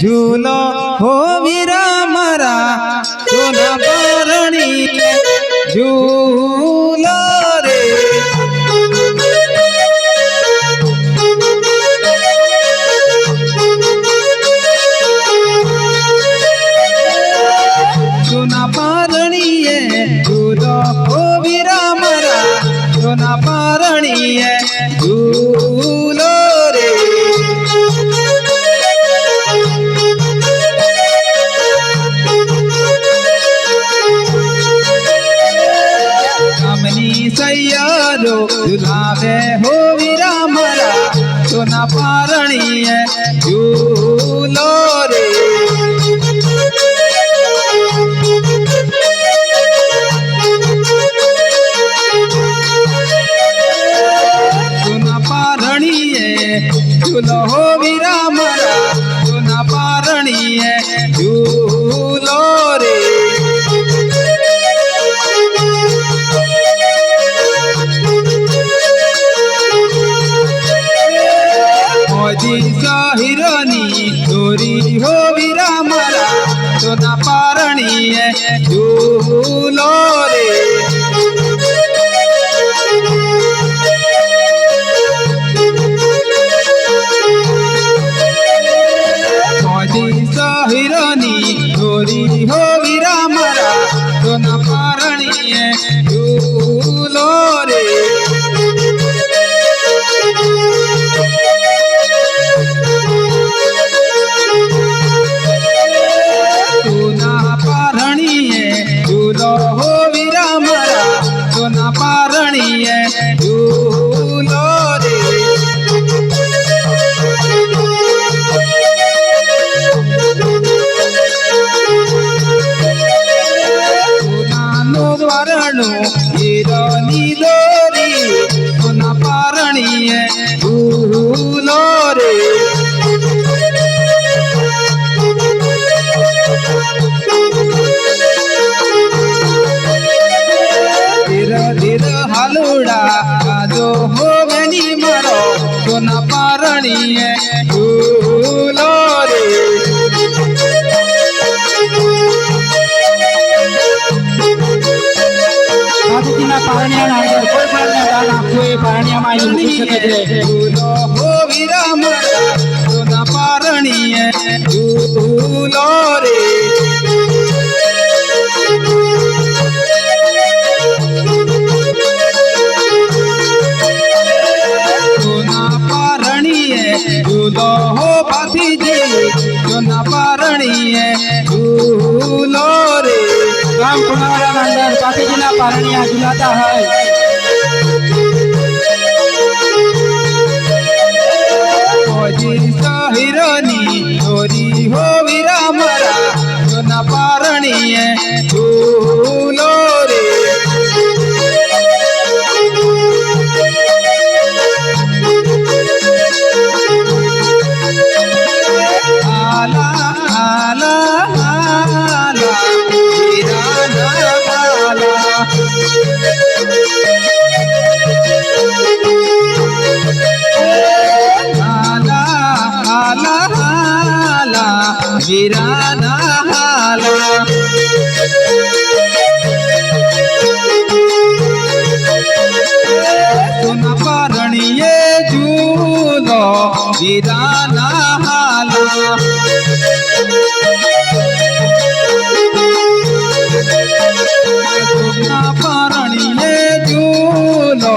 ઝૂલો હો વીરા મારા સોના પરણી ઝૂલો સોના પારણીએ ઝૂલો રે. સોના પારણીએ ઝૂલો Lord. પારણ્યા ના કોઈ પણ દાન આપજો રે পানিয়ে ঝুলো রে। পারণিয়া ঝুলাতা হয়। হিরণী વીરાના હાલા સોના પરણીએ જૂલો વીરાના હાલા સોના પરણીએ જૂલો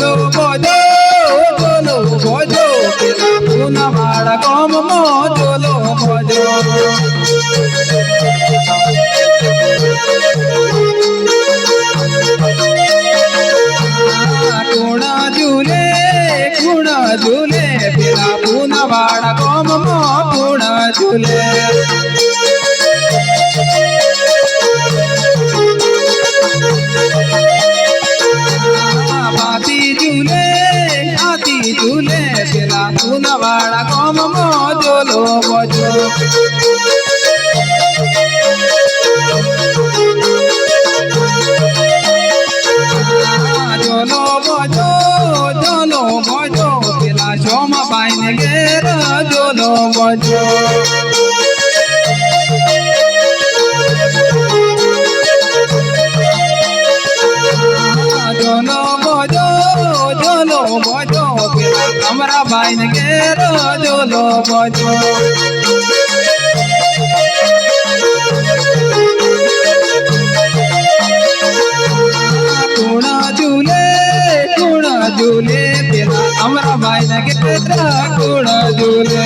નો બોજો બોલો બોજો પેલા પૂનમાળા કોમ મો જોલો બોજો પાઈને કેરો જોલો બજો. ઝૂલે પેલા અમારા ભાઈ ના કે કુણ ઝૂલે.